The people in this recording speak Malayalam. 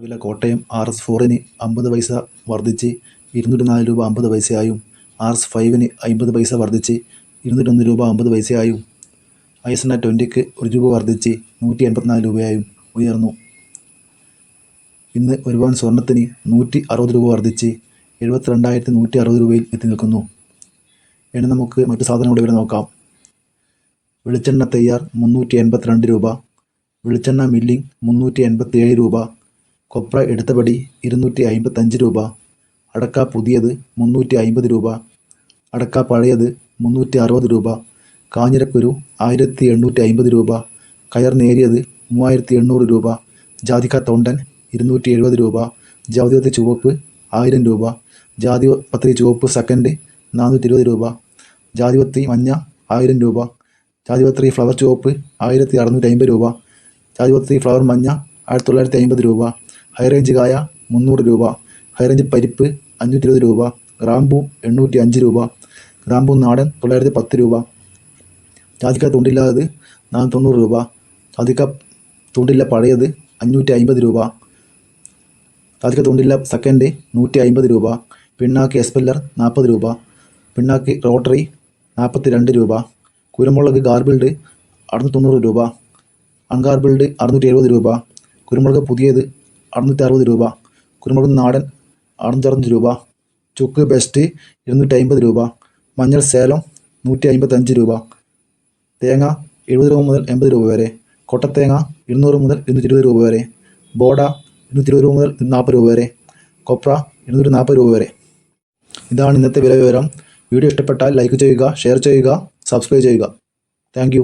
വില കോട്ടയം ആർ എസ് ഫോറിന് അമ്പത് പൈസ വർദ്ധിച്ച് ഇരുന്നൂറ്റി നാല് രൂപ അമ്പത് പൈസയായും ആർ എസ് ഫൈവിന് അമ്പത് പൈസ വർദ്ധിച്ച് ഇരുന്നൂറ്റൊന്ന് രൂപ അമ്പത് പൈസയായും ഐ എസ് ആ ട്വന്റിക്ക് ഒരു രൂപ വർദ്ധിച്ച് നൂറ്റി എൺപത്തിനാല് രൂപയായും ഉയർന്നു. ഇന്ന് ഒരു പവൻ സ്വർണത്തിന് നൂറ്റി അറുപത് രൂപ വർദ്ധിച്ച് എഴുപത്തിരണ്ടായിരത്തി നൂറ്റി അറുപത് രൂപയിൽ എത്തി നിൽക്കുന്നു. ഇനി നമുക്ക് മറ്റു സാധനങ്ങളുടെ വില നോക്കാം. വെളിച്ചെണ്ണ തയ്യാർ മുന്നൂറ്റി എൺപത്തിരണ്ട് രൂപ വെളിച്ചെണ്ണ മില്ലിംഗ് മുന്നൂറ്റി എൺപത്തി ഏഴ് രൂപ കൊപ്ര എടുത്തപടി ഇരുന്നൂറ്റി അമ്പത്തഞ്ച് രൂപ. അടക്ക പുതിയത് മുന്നൂറ്റി അമ്പത് രൂപ. അടക്ക പഴയത് മുന്നൂറ്റി അറുപത് രൂപ. കാഞ്ഞിരക്കുരു ആയിരത്തി എണ്ണൂറ്റി അമ്പത് രൂപ. കയർ നേരിയത് മൂവായിരത്തി എണ്ണൂറ് രൂപ. ജാതിക്ക തൊണ്ടൻ ഇരുന്നൂറ്റി എഴുപത് രൂപ. ജാതിപത്രി ചുവപ്പ് ആയിരം രൂപ. ജാതിപത്രി ചുവപ്പ് സെക്കൻഡ് നാനൂറ്റി ഇരുപത് രൂപ. ജാതിപത്രി മഞ്ഞ ആയിരം രൂപ. ജാതിപത്രി ഫ്ലവർ ചുവപ്പ് ആയിരത്തി അറുന്നൂറ്റി അമ്പത് രൂപ. ജാതിപത്രി ഫ്ലവർ മഞ്ഞ ആയിരത്തി തൊള്ളായിരത്തി അമ്പത് രൂപ. ഹൈ റേഞ്ച് കായ മുന്നൂറ് രൂപ ഹൈ റേഞ്ച് പരിപ്പ് അഞ്ഞൂറ്റി ഇരുപത് രൂപ ഗ്രാമ്പൂ എണ്ണൂറ്റി അഞ്ച് രൂപ ഗ്രാമ്പൂ നാടൻ തൊള്ളായിരത്തി പത്ത് രൂപ. ജാതിക്ക തുണ്ടില്ലാത്തത് നാനൂറ്റി തൊണ്ണൂറ് രൂപ. ജാതിക്ക തുണ്ടില്ല പഴയത് അഞ്ഞൂറ്റി അമ്പത് രൂപ. ജാതിക്ക തുണ്ടില്ല സെക്കൻഡ് നൂറ്റി അമ്പത് രൂപ. പിണ്ണാക്ക് എസ്പെല്ലർ നാൽപ്പത് രൂപ. പിണ്ണാക്ക് റോട്ടറി നാൽപ്പത്തി രണ്ട് രൂപ. കുരുമുളക് ഗാർബിൾഡ് അറുന്നൂറ്റി തൊണ്ണൂറ് രൂപ. അൺഗാർബിൾഡ് അറുന്നൂറ്റി എഴുപത് രൂപ. കുരുമുളക് പുതിയത് അറുന്നൂറ്റി അറുപത് രൂപ കുരുമുളക് നാടൻ അറുന്നൂറ്റി അറുപത് രൂപ ചുക്ക് ബെസ്റ്റ് ഇരുന്നൂറ്റി അമ്പത് രൂപ മഞ്ഞൾ സേലം നൂറ്റി അമ്പത്തഞ്ച് രൂപ തേങ്ങ എഴുപത് രൂപ മുതൽ എൺപത് രൂപ വരെ കൊട്ടത്തേങ്ങ ഇരുന്നൂറ് മുതൽ ഇരുന്നൂറ്റി ഇരുപത് രൂപ വരെ ബോഡ ഇരുന്നൂറ്റി ഇരുപത് രൂപ മുതൽ നാൽപ്പത് രൂപ വരെ കൊപ്ര ഇരുന്നൂറ്റി നാൽപ്പത് രൂപ വരെ. ഇതാണ് ഇന്നത്തെ വില വിവരം വീഡിയോ ഇഷ്ടപ്പെട്ടാൽ ലൈക്ക് ചെയ്യുക ഷെയർ ചെയ്യുക സബ്സ്ക്രൈബ് ചെയ്യുക. താങ്ക്